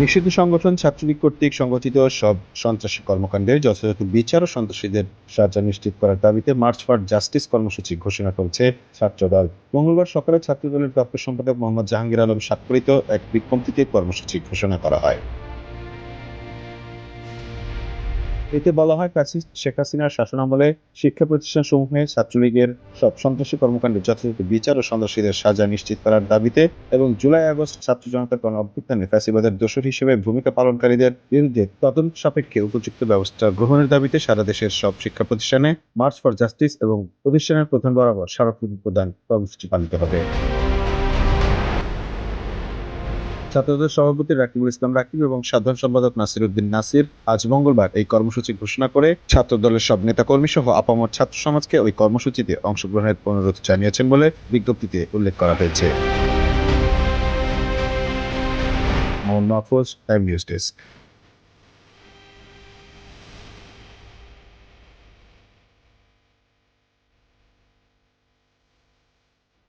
নিষিদ্ধ সংগঠন ছাত্রলীগ কর্তৃক সংগঠিত সব সন্ত্রাসী কর্মকাণ্ডের যথাযথ বিচার ও সন্ত্রাসীদের সাজা নিশ্চিত করার দাবিতে মার্চ ফর জাস্টিস কর্মসূচি ঘোষণা করেছে ছাত্রদল। মঙ্গলবার সকালে ছাত্রদলের প্রাপ্ত সম্পাদক মোহাম্মদ জাহাঙ্গীর আলম স্বাক্ষরিত এক বিজ্ঞপ্তিতে কর্মসূচি ঘোষণা করা হয়। এতে বলা হয় ফ্যাসিস্ট শেখ হাসিনার শাসনামলে শিক্ষা প্রতিষ্ঠান সমূহে ছাত্রলীগের সব সন্ত্রাসী কর্মকাণ্ডের যথাযথ বিচার ও সন্ত্রাসীদের সাজা নিশ্চিত করার দাবিতে এবং জুলাই আগস্ট ছাত্র জনতার গণ অভ্যুত্থানে ফ্যাসিবাদের দোষর হিসেবে ভূমিকা পালনকারীদের বিরুদ্ধে তদন্ত সাপেক্ষে উপযুক্ত ব্যবস্থা গ্রহণের দাবিতে সারা দেশের সব শিক্ষা প্রতিষ্ঠানে মার্চ ফর জাস্টিস এবং প্রতিষ্ঠানের প্রধান বরাবর স্মারকলিপি প্রদান কর্মসূচি পালিত হবে। ছাত্রদের সভাপতি রাকিবুল ইসলাম রাকিব এবং সাধারণ সম্পাদক নাসির উদ্দিন নাসির আজ মঙ্গলবার এই কর্মসূচি ঘোষণা করে ছাত্র দলের সব নেতাকর্মী সহ আপামর ছাত্র সমাজকে ওই কর্মসূচিতে অংশগ্রহণের অনুরোধ জানিয়েছেন বলে বিজ্ঞপ্তিতে উল্লেখ করা হয়েছে। Mohammad Mahfuz news desk.